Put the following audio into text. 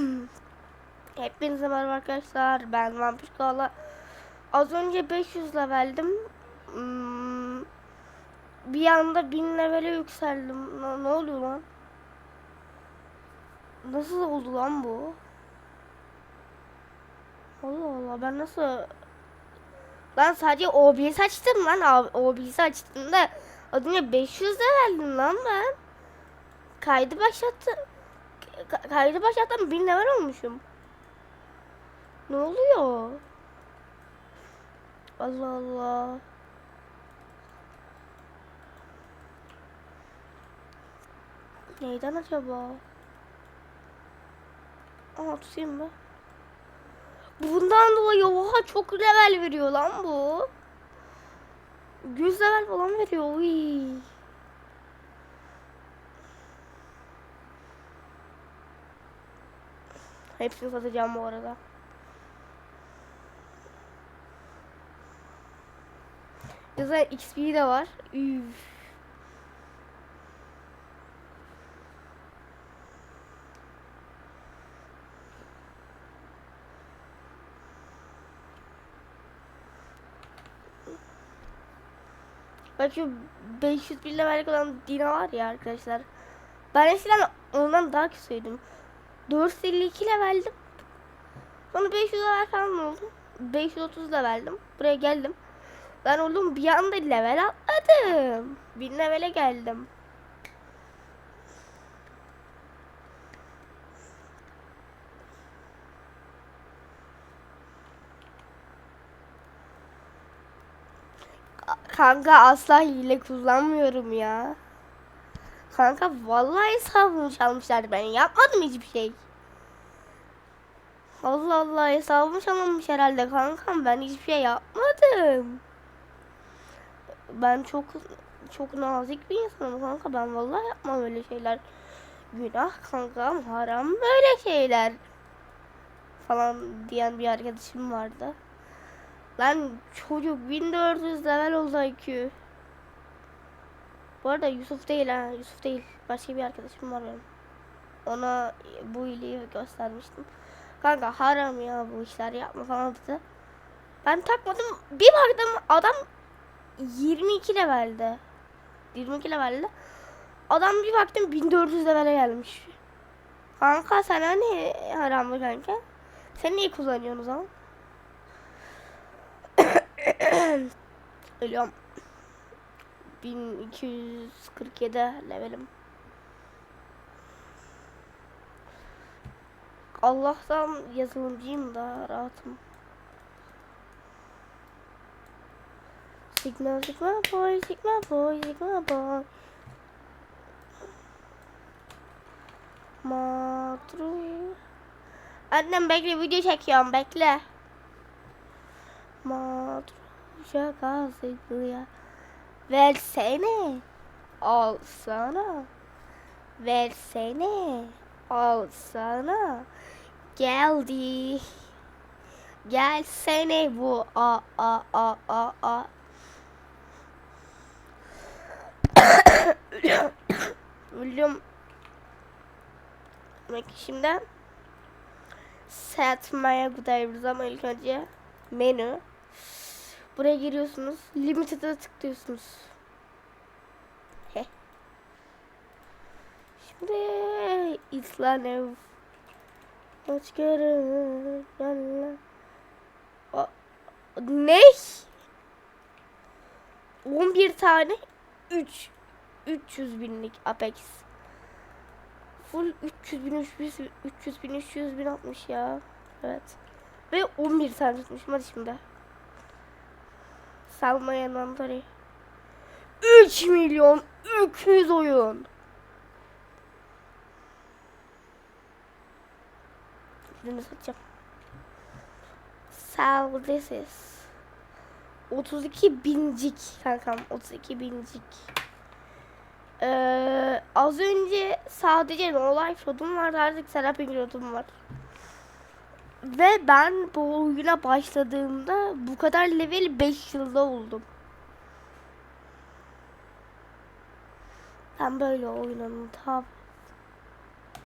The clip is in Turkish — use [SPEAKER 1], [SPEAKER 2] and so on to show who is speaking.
[SPEAKER 1] Hepinize merhaba arkadaşlar. Ben Vampir Kala. Az önce 500 leveldim. Hmm, bir anda 1000 levele yükseldim. Na- Ne oluyor lan? Nasıl oldu lan bu? Allah Allah ben nasıl... Lan sadece OBS açtım lan. OBS açtım da az önce 500 leveldim lan ben. Kaydı başlattı. Ka- kaydı başlattım 1000 level olmuşum. Ne oluyor? Allah Allah. Neyden acaba? Aa tutayım mı? Bundan dolayı oha çok level veriyor lan bu. 100 level falan veriyor. Uy. Hepsini satacağım bu arada. Güzel XP de var. Üf. Bak şu 500 bin levellik olan Dina var ya arkadaşlar. Ben eskiden ondan daha kötüydüm. 452 leveldim. Sonra 500 level falan oldum. 530 leveldim. Buraya geldim. Ben oğlum bir anda level atladım. 1000 levele geldim. Kanka asla hile kullanmıyorum ya. Kanka vallahi hesabımı çalmışlar ben yapmadım hiçbir şey. Allah Allah hesabımı çalınmış herhalde kankam ben hiçbir şey yapmadım. Ben çok çok nazik bir insanım kanka ben vallahi yapmam öyle şeyler. Günah kankam haram böyle şeyler. Falan diyen bir arkadaşım vardı. Lan çocuk 1400 level oldu IQ. Bu arada Yusuf değil ha. Yusuf değil. Başka bir arkadaşım var benim. Ona bu iyiliği göstermiştim. Kanka haram ya bu işler yapma falan dedi. Ben takmadım. Bir baktım adam 22 levelde. 22 levelde. Adam bir baktım 1400 levele gelmiş. Kanka sen hani haramlı kanka? Sen niye kullanıyorsun o zaman? Ölüyorum. 1247 levelim. Allah'tan yazılımcıyım da rahatım. Sigma sigma boy sigma boy sigma boy. Matru. Annem bekle video çekiyorum bekle. Matruşa kazıklıya. Versene. Al sana. Versene. Al sana. Geldi. Gelsene bu a a a a a. Ölüyorum. Demek şimdi satmaya gidiyoruz ama ilk önce menü. Buraya giriyorsunuz. Limited'a tıklıyorsunuz. Heh. Şimdi İslanev. Hoş görün. Yallah. A- Ne? 11 tane 3 300 binlik Apex. Full 300 bin 300 bin 300 bin 300 bin atmış ya. Evet. Ve 11 tane tutmuşum hadi şimdi. Salmayan Antori. 3 milyon 300 oyun. Ürünü satacağım. Sell this is. 32 bincik kankam 32 bincik. Ee, az önce sadece No Life rodum vardı artık Seraping rodum var. Ve ben bu oyuna başladığımda bu kadar level 5 yılda oldum. Ben böyle oyunun tabi.